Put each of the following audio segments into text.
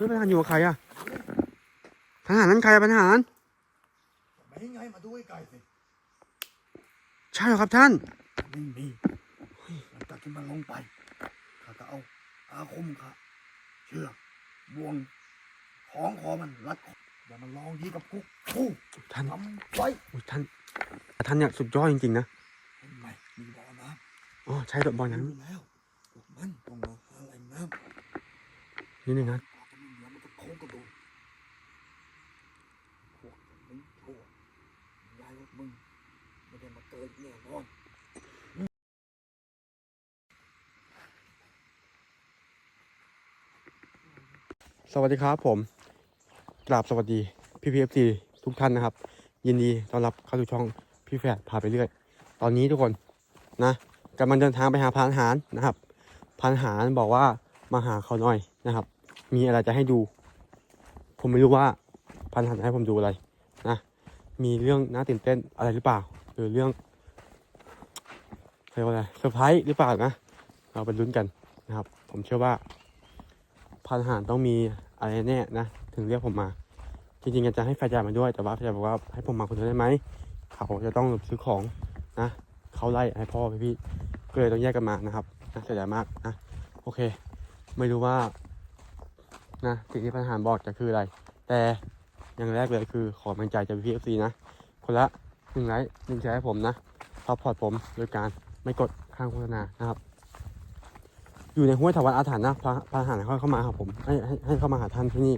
ฮ้ยประธานอยู่กับใครอะทหารนั้นใครอะประธานไม่ไงมาดูใกล้ๆสิใช่เหรอครับท่านไม่มีเฮ้ยหลังจากที่มันลงไปข้าก็เอาอาคมข้าเชือกบ่วงของคอมันรัดคออย่ามันลองดีกับกุ๊กกูท่านทำไว้อุ๊ยท่านท่านเนี่ยสุดยอดจริงๆนะเห็นไหมมีบ่อน้อ๋อใช่ดอกบอลำนั้นรู้แล้วพวกมันต้องมาหาแหล่งน้ำนี่หนึ่งนะ พอจะไม่เหลือมันก็โค้งกระโดดพวกมึงชั่วยายพวก มึงไม่ได้มาเกิดแน่นอนสวัสดีครับผม กราบสวัสดีพี่พีเอฟซีทุกท่านนะครับ ยินดีต้อนรับเข้าสู่ช่องพี่แฝดพาไปเรื่อย ตอนนี้ทุกคนนะกำลังเดินทางไปหาพรานหารนะครับพรานหารบอกว่ามาหาเขาหน่อยนะครับ มีอะไรจะให้ดู ผมไม่รู้ว่าพรานหารจะให้ผมดูอะไรนะ มีเรื่องน่าตื่นเต้นอะไรหรือเปล่า หรือเรื่องเรียกว่าอะไรเซอร์ไพรส์หรือเปล่านะ เราไปลุ้นกันนะครับ ผมเชื่อว่าพรานหารต้องมีอะไรแน่นะ ถึงเรียกผมมา จริงๆจะให้แฟนใหญ่มาด้วย แต่ว่าแฟนใหญ่บอกว่าให้ผมมาคนเดียวได้ไหม เขาจะต้องซื้อของนะ เขาไล่ให้พ่อพี่พี่ก็เลยต้องแยกกันมานะครับนะเสียดายมากนะโอเค ไม่รู้ว่านะสิ่งที่ปัญหารบอกจะคืออะไร แต่ อย่างแรกเลยคือขอกำลังใจจากพี่เอฟซีนะ คนละหนึ่งไลค์หนึ่งแชร์ให้ผมนะซัพพอร์ตผมโดยการไม่กดข้างโฆษณานะครับ อยู่ในห้วยถาวันอาถรรพ์นะพระพระหารเขาเข้ามาหาผมให้ให้ให้เข้ามาหาท่านที่นี่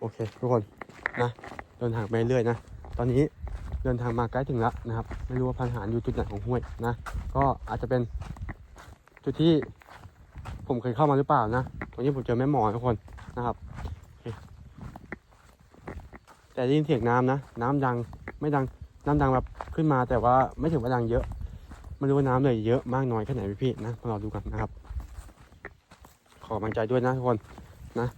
โอเค ทุกคนนะเดินทางไปเรื่อยนะ ตอนนี้เดินทางมาใกล้ถึงแล้วนะครับ ไม่รู้ว่าพันหารอยู่จุดไหนของห้วยนะ ก็อาจจะเป็นจุดที่ ผมเคยเข้ามาหรือเปล่านะตรงนี้ผมเจอแม่หมอทุกคนนะครับ แต่ได้ยินเสียงน้ำนะ น้ำดังไม่ดังน้ำดังแบบขึ้นมา แต่ว่าไม่ถึงว่าดังเยอะไม่รู้ว่าน้ำเลยเยอะมากน้อยแค่ไหนพี่ๆนะมารอดูกันนะครับ ขอกำลังใจด้วยนะทุกคนนะ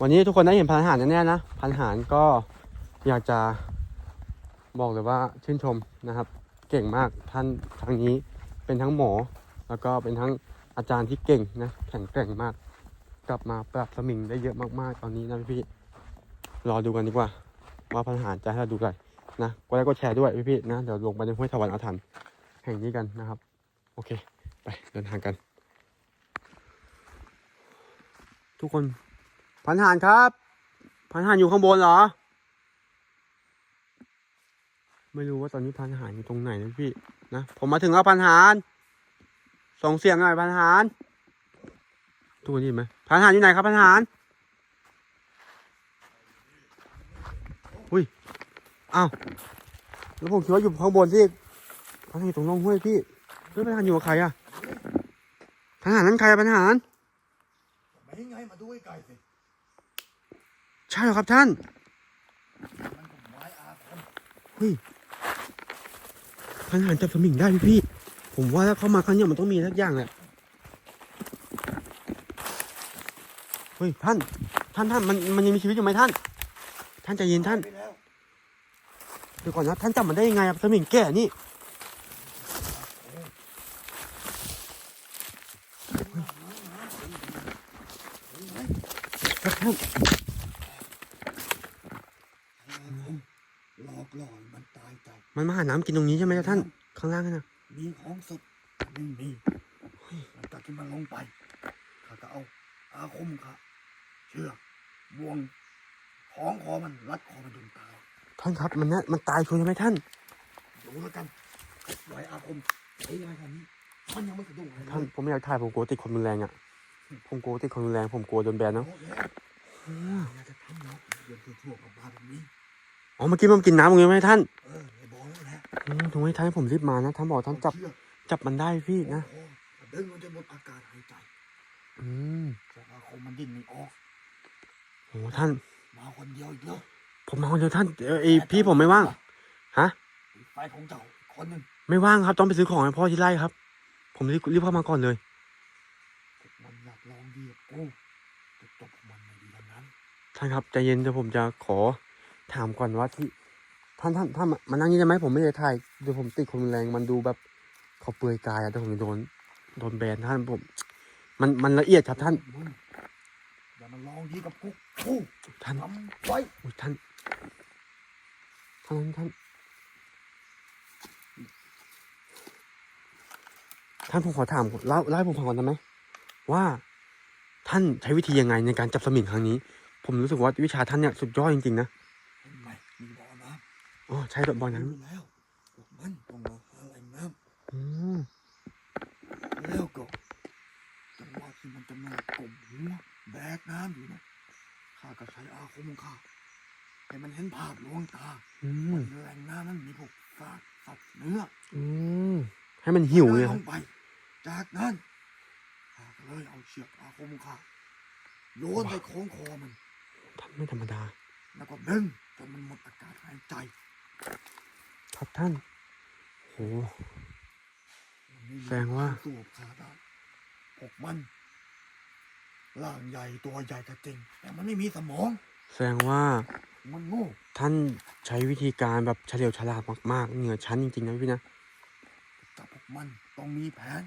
วันนี้ทุกคนได้เห็นพันหารแน่ๆนะพันหารก็อยากจะบอกเลยว่าชื่นชมนะครับ เก่งมากท่านครั้งนี้เป็นทั้งหมอ แล้วก็เป็นทั้ง อาจารย์ที่เก่งนะแข็งแกร่งมาก กลับมาปรับสมิงได้เยอะมากๆ ตอนนี้นะพี่รอดูกันดีกว่า ว่าพันหารจะให้เราดูอะไรนะกดไลค์กดแชร์ด้วยพี่ๆนะเดี๋ยวลงไปในห้วยถวันอาถรรพ์แห่งนี้กันนะครับ โอเค ไปเดินทางกัน ทุกคนพันหารครับ พันหารอยู่ข้างบนเหรอ ไม่รู้ว่าตอนนี้พันหารอยู่ตรงไหนนะพี่นะผมมาถึงแล้วพันหาร ส่งเสียงหน่อยพันหารทุกคนได้ยินไหมพันหารอยู่ไหนครับพันหารอุ้ยอ้าวแล้วผมคิดว่าอยู่ข้างบนที่พันหารอยู่ตรงร่องห้วยพี่เฮ้ยพันหารอยู่กับใครอะพันหารนั้นใครอะพันหารไม่ไงมาดูใกล้ๆสิใช่เหรอครับท่านมันก็ไม้อาคมเฮ้ยพันหารจับสมิงได้พี่พี่ ผมว่าถ้าเข้ามาครั้งนี้มันต้องมีสักอย่างแหละ เฮ้ยท่าน ท่านท่านมันมันยังมีชีวิตอยู่ไหมท่าน ท่านใจเย็นท่าน เดี๋ยวก่อนนะท่านจับมันได้ยังไงอะสมิงแก่นี่ครับท่านอาคมหลอกหลอนมันตายใจมันมาหาน้ำกินตรงนี้ใช่ไหมท่าน ข้างล่างนะ มีของสดไม่มีหลังจากที่มันลงไปข้าก็เอาอาคมข้าเชือกบ่วงของคอมันรัดคอมันจนตายท่านครับมันนะมันตายชัวร์ใช่ไหมท่านดูแล้วกันปล่อยอาคมไอ้ยังไงกันนี้มันยังไม่สะดุ้งอะไรเลท่านยผมไม่อยากถ่ายผมกลัวติดความรุนแรงอะผมกลัวติดความรุนแรงผมกลัวโดนแบนโอ้เนาะแล้วอยากจะทำเนาะเดินทั่วๆออกมาแบบนี้อ๋อเมื่อกี้มันกินน้ำตรงนี้ไหมท่านเออไอ้บอกแล้วแหละอืมถูกไหมท่านให้ผมรีบมานะท่านบอกท่านจับเชือกจับมันได้พี่นะโอ้โหดึงมันจะหมดอากาศหายใจ อืมแต่อาคมมันดิ้นไม่ออกโอ้ท่าน มาคนเดียวอีกแล้วผมมาคนเดียวท่านเออไอพี่ผมไม่ว่าง ฮะไฟของเจ้าอีกคนหนึ่งไม่ว่างครับ ต้องไปซื้อของให้พ่อที่ไร่ครับ ผมรีบรีบเข้ามาก่อนเลยพวกมันอยากลองดีกับกูจะจบมันไม่ดีทั้งนั้นท่านครับใจเย็นเดี๋ยวผมจะขอถามก่อนว่าที่ ท่านท่านท่านมามานั่งนี่ได้ไหมผมไม่ได้ถ่ายเดี๋ยวผมติดความรุนแรงมันดูแบบเขาเปลือยกายอะเดี๋ยวผมจะโดนโดนแบนท่านผม มันมันละเอียดครับท่านมึงอย่ามาลองดีกับกูกูท่านทำไว้อุ๊ยท่านท่านท่านท่านผมขอถามเล่าเล่าให้ผมฟังก่อนได้ไหมว่าท่านใช้วิธียังไงในการจับสมิงครั้งนี้ ผมรู้สึกว่าวิชาท่านเนี่ยสุดยอดจริงๆนะ เห็นไหมมีบ่อน้ำ อ๋อใช่แบบบอลนั้นรู้แล้วพวกมันต้องมาหาแหล่งน้อืมำแล้วก็จังหวะที่มันกำลังกลมหัวแบกน้ำอยู่นะข้าก็ใช้อาคมของข้าให้มันเห็นภาพลวงตาอืมว่าแหล่งน้ำนั้นมีพวกซากสัตว์เนื้ออืมให้มันหิวเลยดินคลรับงไป จากนั้นข้าก็เลยเอาเชือกอาคมของข้าโยนไปคล้องคอมันท่านไม่ธรรมดา แล้วก็ดึงจนมันหมดอากาศหายใจ ครับท่านโหมันไม่มีแสดงว่าใครสู้กับข้าได้พวกมันร่างใหญ่ตัวใหญ่ก็จริง แต่มันไม่มีสมอง แสดงว่ามันโง่ท่านใช้วิธีการแบบเฉลียวฉลาดมากๆ เหนือชั้นจริงๆนะพี่นะจับพวกมันต้องมีแผน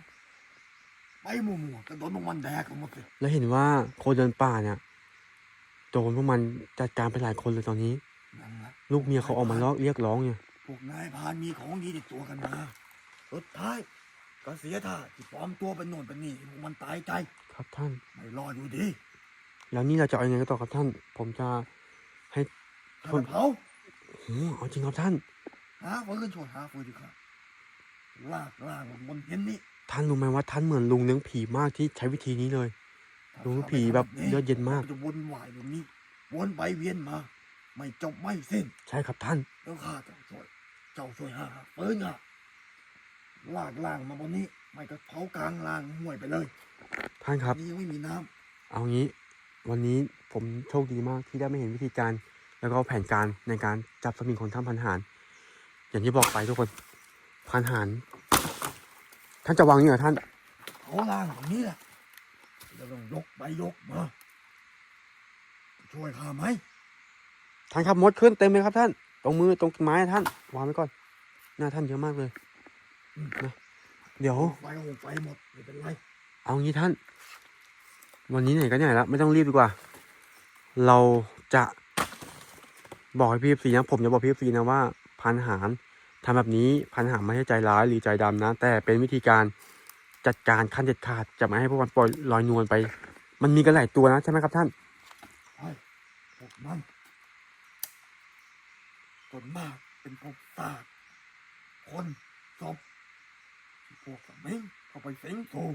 ไปมั่วๆก็โดนพวกมันแดกกันหมดเลยแล้วเห็นว่าคนเดินป่าเนี่ยโดนพวกมันจัดการไปหลายคนเลยตอนนี้นั่นแหละ ลูกเมียเขาออกมาลอกเรียกร้องเนี่ยพวกนายพรานมีของดีติดตัวกันมาสุดท้ายก็เสียท่าที่ปลอมตัวเป็นโน่นเป็นนี่พวกมันตายใจ ครับท่าน ไม่รอดอยู่ดี แล้วนี่เราจะเอายังไงกันต่อครับท่าน ผมจะให้ถ้าคนไปเผาโอ้เอาจริงครับท่านหาฟืนช่วยหาฟืนดีครับลากล่างบนเห็นนี่ท่านรู้ไหมว่าท่านเหมือนลุงเลี้ยงผีมากที่ใช้วิธีนี้เลย ลุงผีแบบเลือดเย็นมาก จะวนวายตรงนี้วนไปเวียนมา ไม่จบไม่สิ้น ใช่ครับท่าน แล้วข้าเจ้าช่วย เจ้าช่วยหาฟืนอะลากล่างมาบนนี้ ไม่ก็เผากลางล่างห่วยไปเลย ท่านครับ นี่ยังไม่มีน้เอางี้ วันนี้ผมโชคดีมากที่ได้ไม่เห็นวิธีการ แล้วก็แผนการในการจับสมิงของท่านพันหาร อย่างที่บอกไปทุกคนพันหารท่านจะวางนี่เหรอท่านำเขาล่างอย่างนี้แหละจะต้องยกไปยกมา ช่วยข้าไหม ท่านครับมดขึ้นเต็มเลยครับท่าน ตรงมือตรงไม้ท่าน วางไว้ก่อน หน้าท่านเยอะมากเลยนะเดี๋ยวไฟหงไฟหมดไม่เป็นไรเอางี้ท่าน วันนี้ไหนก็ไหนแล้วไม่ต้องรีบดีกว่า เราจะบอกให้พี่ฟีนะผมจะบอกพี่ฟีนะว่าพันหารทำแบบนี้พันหารไม่ใช่ใจร้ายหรือใจดำนะ แต่เป็นวิธีการจัดการขั้นเด็ดขาดจะไม่ให้พวกมันปล่อยลอยนวลไป มันมีกันหลายตัวนะใช่ไหมครับท่านใช่พวกมัน ส่วนมากเป็นพวกซากคนศพที่พวกสมิงเข้าไปสิงสู่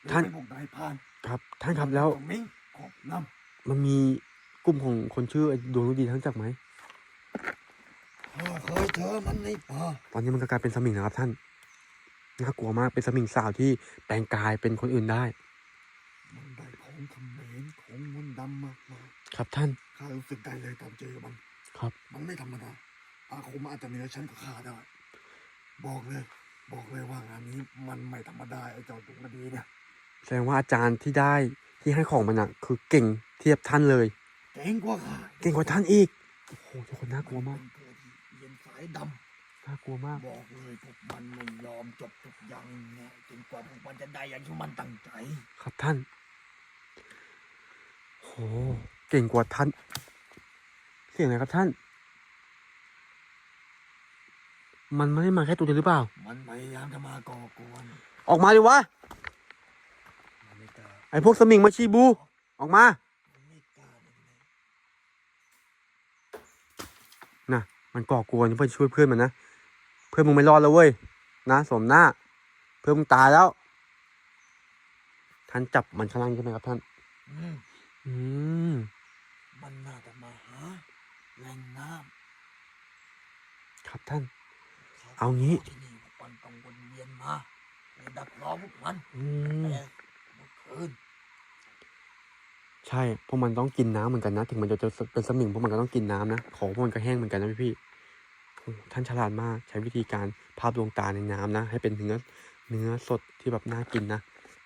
หรือท่าน เป็นพวกนายพรานครับ ท่านครับแล้ว สมิงขอบนมันมีกลุ่มของคนชื่อไอ้ดวงฤดีทั้งจักไหมำข้าเคยเจอมันในป่าตอนนี้มันก็กลายเป็นสมิงนะครับท่าน น่ากลัวมาก เป็นสมิงสาวที่แปลงกายเป็นคนอื่นได้ มันได้ของเขมรของมนต์ดำมากมายครับท่าน ข้ารู้สึกได้เลยตอนเจอมัน ครับ มันไม่ธรรมดาอาคมอาจจะเหนือชั้นกับข้าได้ บอกเลย บอกเลยว่างานนี้มันไม่ธรรมดาไอ้เจ้าดุกระดีเนี่ยแสดงว่าอาจารย์ที่ได้ที่ให้ของมันอะคือเก่งเทียบท่านเลย เก่งกว่าข้าเก่งกว่าท่านอีกโอ้โหทุกคนน่ากลัวมากเป็นตัวที่เรียนสายดน่ากลัวมากำบอกเลยพวกมันไม่ยอมจบทุกอย่างเนี่ยจนกว่าพวกมันจะได้อย่างที่มันตั้งใจ ครับท่านโหเก่งกว่าท่านเสียงอะไรครับท่าน มันไม่ได้มาแค่ตัวเดียวหรือเปล่า มันพยายามจะมาก่อกวนออกมาดิวะ มันไม่กล้าไอพวกสมิงมาชีบู ออกมา มันไม่กล้าเลยนะน่ะ มันก่อกวนเพื่อช่วยเพื่อนมันนะ เพื่อนมึงไม่รอดแล้วเว้ย นะสมหน้า เพื่อนมึงตายแล้ว ท่านจับมันข้างล่างใช่ไหมครับท่าน อืม อืม มันน่าจะมาหา แหล่งน้ครับท่านำเอางี้ที่นี่พวกมันต้องวนเวียนมาไปดักรอพวกมันอืมแต่เมื่อคืนใช่พวกมันต้องกินน้ำเหมือนกันนะ ถึงมันจะจะเป็นสมิงพวกมันก็ต้องกินน้ำนะของพวกมันก็แห้งเหมือนกันนะพี่พี่โอ้ท่านฉลาดมากใช้วิธีการภาพดวงตาในน้ำนะ ให้เป็นเนื้อเนื้อสดที่แบบน่ากินนะ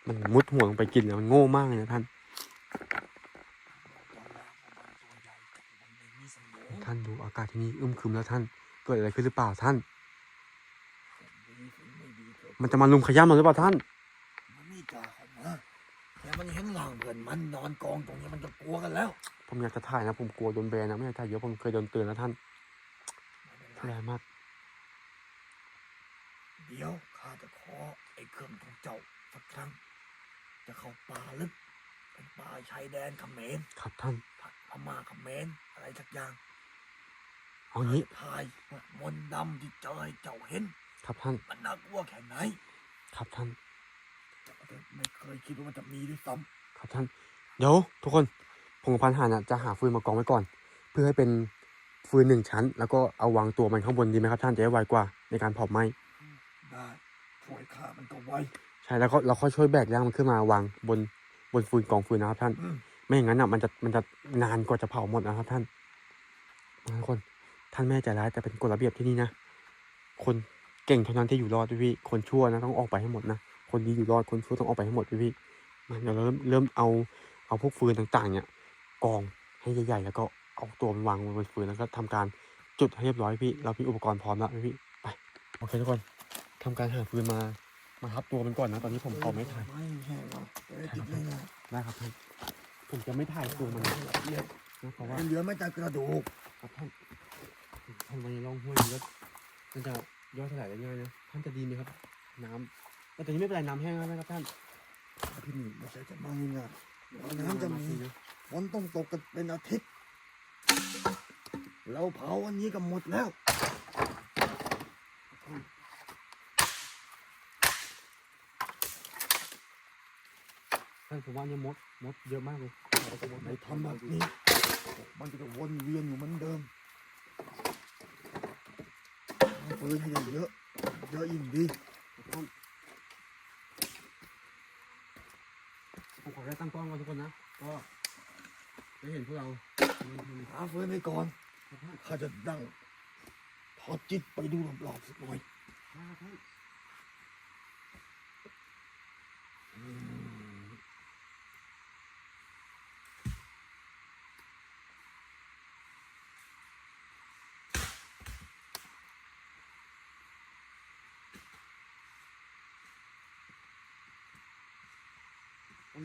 มันมุดหัวลงไปกินนะมันโง่มากเลยนะท่าน ตอนแรกพวกมันตัวใหญ่แต่มันไม่มีสมอง ท่านดูอากาศที่นี่อึมครึมแล้วท่าน เกิดอะไรขึ้นหรือเปล่าท่านดีถึงไม่ดีเถอะมันจะมาลุมขย้ำเราหรือเปล่าท่าน มันไม่กล้าเข้ามาแต่มันเห็นหลังเพื่อนมันนอนกองตรงนี้มันจะกลัวกันแล้ว ผมอยากจะถ่ายนะ ผมกลัวโดนแบนนะไม่อยากถ่ายเยอะผมเคยโดนเตือนแล้วท่านไม่เป็นทุไรเรศมาก เดี๋ยวข้าจะขอไอ้เครื่องของเจ้าสักครั้ง จะเข้าป่าลึกเป็นป่าชายแดนเขมรครับท่าน พม่าเขมรอะไรสักอย่าง เอางี้ทายว่ามนต์ดำที่เจอให้เจ้าเห็น ครับท่าน มันน่ากลัวแค่ไหนครับท่านแต่ไม่เคยคิดว่ามันจะมีด้วยซ้ครับท่าน เดี๋ยวทุกคนผมกับพันหานะจะหาฟืนมากองไว้ก่อน เพื่อให้เป็นฟืนหนึ่งชั้น แล้วก็เอาวางตัวมันข้างบนดีไหมครับท่านจะได้ไวกว่าในการเผาไหม้ำได้ช่วยข้ามันก็ไวใช่แล้วก็เราค่อยช่วยแบกร่างมันขึ้นมาวางบนบนฟืนกองฟืนนะครับท่าน อืมไม่อย่างนั้นอะมันจะมันจะนานกว่าจะเผาหมดนะครับท่านทุกคน ท่านแม่ใจร้ายแต่เป็นกฎระเบียบที่นี่นะ คนเก่งเท่านั้นที่อยู่รอดพี่พี่คนชั่วนะต้องออกไปให้หมดนะ คนดีอยู่รอด คนชั่วต้องออกไปให้หมดพี่พี่มันเราเริ่มเริ่มเอาเอาพวกฟืนต่างๆ เนี่ยกองให้ใหญ่ๆ แล้วก็เอาตัวมันวางบนฟืนแล้วก็ทำการจุดให้เรียบร้อยพี่ เรามีอุปกรณ์พร้อมแล้วพี่พี่ไปโอเคทุกคนทำการหาฟืนมามาทับตัวมันก่อนนะ ตอนนี้ผมเอาไม่ถ่ายไม่แห้งหรอกจะได้ติดง่ายได้ครับท่านผมจะไม่ถ่ายตัวมันนะๆละเอียดนะเพราะว่ามันเหลือไม่แต่กระดูกครับท่าน ท่านไปในร่องห้วยนี้ก็มันจะย่อยสลายได้ง่ายนะท่านจะดีไหมครับ น้ำแต่ตอนนี้ไม่เป็นไรน้ำแห้งแล้วนะครับท่านที่นี่ไม่ใช่จะมาง่ายๆน้ำจะมีฝนต้องตกกันเป็นอาทิตย์เราเผาวันนี้ก็หมดแล้วท่านผมว่าเนี่ยมดมดเยอะมากเลยในทำแบบนี้ มันก็จะวนเวียนอยู่เหมือนเดิม เอาปืนให้เยอะเยอะยิ่งดีต้นผมขอได้ตั้งกล้องก่อนทุกคนนะ ก็ได้เห็นพวกเราหาเฟืนไปก่อนข้าจะดังทอดจิตไปดูรอบๆสักหน่อย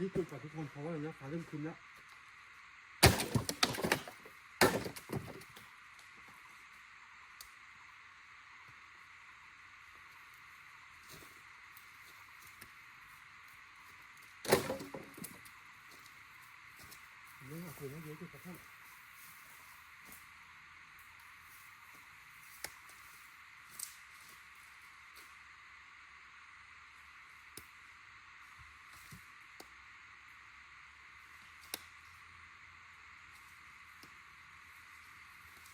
รับท่านวันนี้จุดกับทุกคนเพราะว่าระยะฟ้าเริ่มครึ้มแล้ว เรื่องคุยไม่เยอะจุดกับท่าน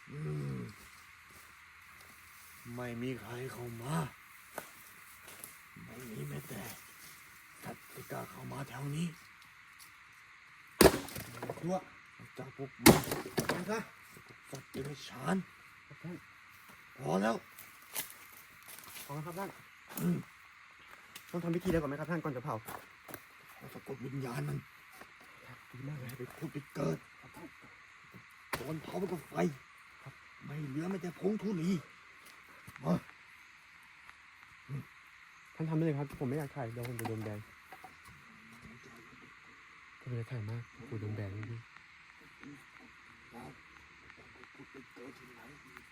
อืม ไม่มีใครเข้ามาไม่มีแม้แต่สัตว์ที่กล้าเข้ามาแถวนี้ตัวเจ้าพวกมันไปซะสัตว์เดรัจฉานครับท่านพอแล้วขอบคุณครับท่านอืมต้องทำพิธีแล้วก่อนไหมครับท่านก่อนจะเผาขอสะกดวิญญาณมันดีมากเลยให้ไปพูดไปเกิดโดนเผาไปกับไฟไม่เหลือแม้แต่ผงทุลีมา ท่านทำได้เลยครับ ผมไม่อยากถ่ายเดี๋ยวผมจะโดนแบนผมไม่อยากถ่ายมากผมโดนแบนจริงพูดไปเกิดที่ไหนอีก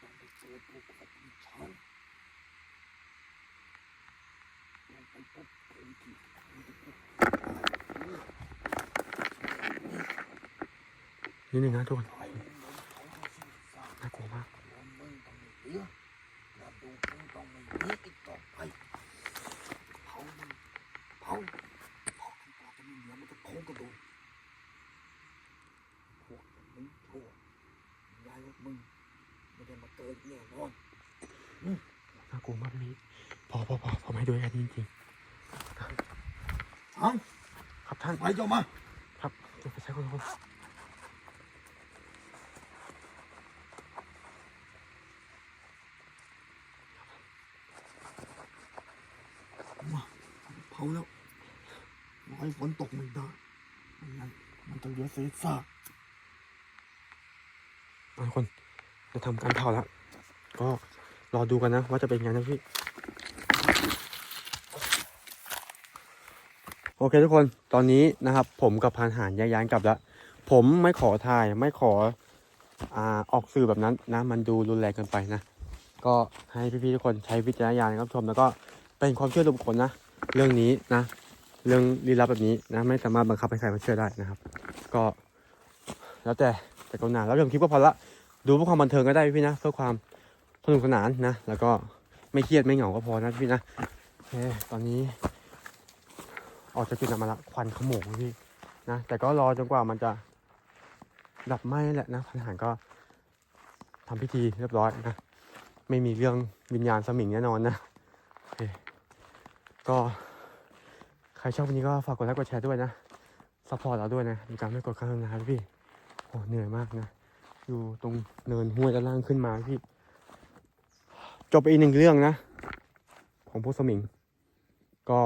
ต้องไปเกิดพวกกับวิญญาณต้องไปพบคนที่มีพวกๆนี่นึ่นะทุกคน ตายในเมืองของพระศิษย์ น่ากลัวมาก แล้วมึงต้องไม่เหลือกระดูกมึงต้องไม่มีอีกต่อไปเผามันเผาเผาที่ปากจะไม่เหลือมันจะโค้งกระดูกพวกมึงชั่วยายพวกมึงไม่ได้มาเกิดแน่นอน น่ากลัวมากพี่พอพอพอพอไม่ด้วยกันจริง เอา ๆครับท่าน ไปเจ้ามา ครับเดี๋ยวไปใช้คนละคนมาเผาแล้วรอให้ฝนตกไม่ได้ไม่งั้นมันจะเหลือเศษซากมาทุกคนจะทำการเผาแล้ว ก็รอดูกันนะว่าจะเป็นไงนะพี่ โอ เคทุกคนตอนนี้นะครับ ผมกับพานหานยกย้ายกลับแล้ว ผมไม่ขอถ่ายไม่ขออ่าออกสื่อแบบนั้นนะ มันดูรุนแรงเกินไปนะ ก็ให้พี่ๆทุกคนใช้วิจารณญาณในการรับชมแล้วก็เป็นความเชื่อส่วนบุคคลนะ เรื่องนี้นะ เรื่องลี้ลับแบบนี้นะ ไม่สามารถบังคับให้ใครมาเชื่อได้นะครับ ก็ แล้วแต่แต่กรุณาแล้วเรื่องคลิปก็พอละดูเพื่อความบันเทิงก็ได้พี่นะเพื่อความสนุกสนานนะ แล้วก็ไม่เครียดไม่เหงาก็พอนะพี่นะโอเคตอนนี้ ออกจากจุดนั้นมาละควันขโมงพี่นะแต่ก็รอจนกว่ามันจะดับไหม้นั่แหละนะพันหารก็ทำพิธีเรียบร้อยนะไม่มีเรื่องวิญญาณสมิงแน่นอนนะโอเคก็ใครชอบวันนี้ก็ฝากกดไลค์กดแชร์ด้วยนะซัพพอร์ตเราด้วยนะในการไม่กดข้ามนะครับพี่โอ้เหนื่อยมากนะอยู่ตรงเนินห้วยด้านล่างขึ้นมาพี่จบไปอีกหนึ่งเรื่องนะ ของพวกสมิง ก็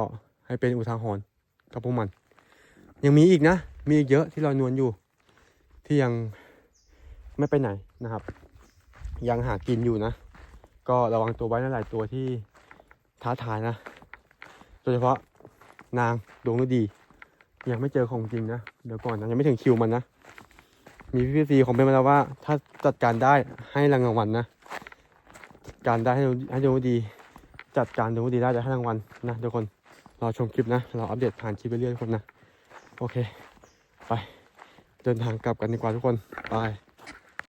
ให้เป็นอุทาหรณ์ กับพวกมัน ยังมีอีกนะ มีอีกเยอะที่เรานวลอยู่ ที่ยังไม่ไปไหนนะครับ ยังหากินอยู่นะ ก็ระวังตัวไว้นะหลายตัวที่ท้าทายนะ โดยเฉพาะนางดวงฤดี ยังไม่เจอของจริงนะเดี๋ยวก่อนนะยังไม่ถึงคิวมันนะมีพี่พีของเป็นมาแล้วว่า ถ้าจัดการได้ให้รางวัลนะจัดการได้ให้ให้ดวงฤดี จัดการดวงฤดีได้จะให้รางวัลนะทุกคน รอชมคลิปนะ เราอัปเดตผ่านคลิปไปเรื่อยๆทุกคนนะ โอเค ไป เดินทางกลับกันดีกว่าทุกคน ไป